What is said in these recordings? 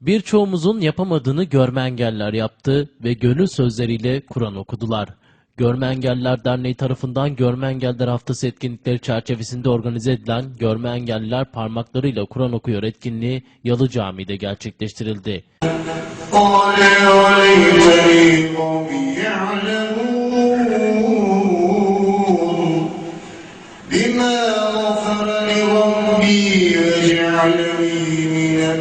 Birçoğumuzun yapamadığını görme engeller yaptı ve gönül sözleriyle Kur'an okudular. Görme Engelliler Derneği tarafından Görme Engelliler Haftası etkinlikleri çerçevesinde organize edilen Görme Engelliler Parmaklarıyla Kur'an Okuyor etkinliği Yalı Camii'de gerçekleştirildi. قال وليتني قوم يعلمون بما غفر لي ربي وجعلني من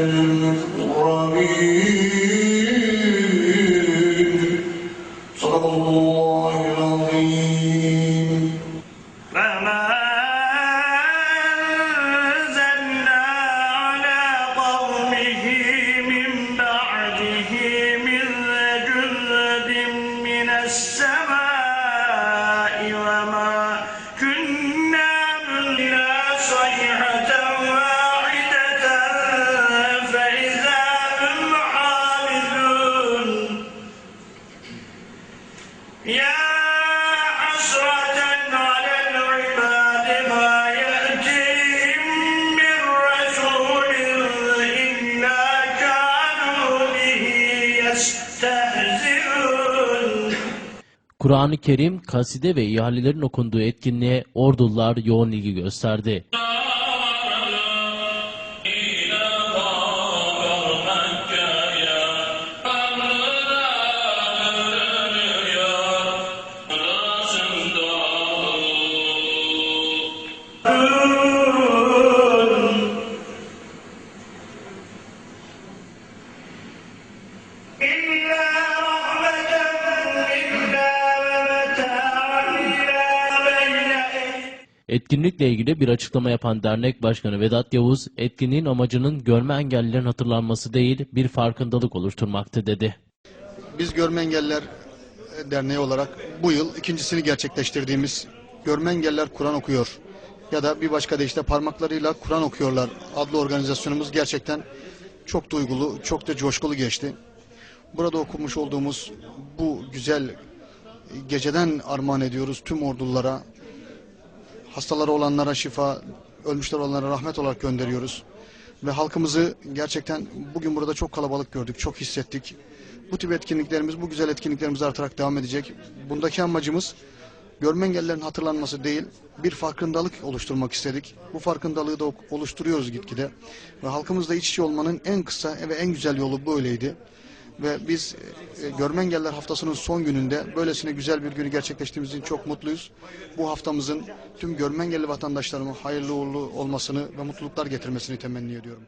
السماء وما كنا منا صيحة Kur'an-ı Kerim, kaside ve ihalelerin okunduğu etkinliğe ordular yoğun ilgi gösterdi. Etkinlikle ilgili bir açıklama yapan dernek başkanı Vedat Yavuz, etkinliğin amacının görme engellilerin hatırlanması değil, bir farkındalık oluşturmaktı dedi. Biz Görme Engelliler Derneği olarak bu yıl ikincisini gerçekleştirdiğimiz Görme Engelliler Kur'an okuyor ya da bir başka deyişle parmaklarıyla Kur'an okuyorlar adlı organizasyonumuz gerçekten çok duygulu, çok da coşkulu geçti. Burada okumuş olduğumuz bu güzel geceden armağan ediyoruz tüm ordulara, hastaları olanlara şifa, ölmüşler olanlara rahmet olarak gönderiyoruz. Ve halkımızı gerçekten bugün burada çok kalabalık gördük, çok hissettik. Bu tip etkinliklerimiz, bu güzel etkinliklerimiz artarak devam edecek. Bundaki amacımız görme engellilerin hatırlanması değil, bir farkındalık oluşturmak istedik. Bu farkındalığı da oluşturuyoruz gitgide. Ve halkımızla iç içe olmanın en kısa ve en güzel yolu böyleydi. Ve biz e, Görme Engelliler Haftası'nın son gününde böylesine güzel bir günü gerçekleştiğimiz için çok mutluyuz. Bu haftamızın tüm görme engelli vatandaşlarıma hayırlı uğurlu olmasını ve mutluluklar getirmesini temenni ediyorum.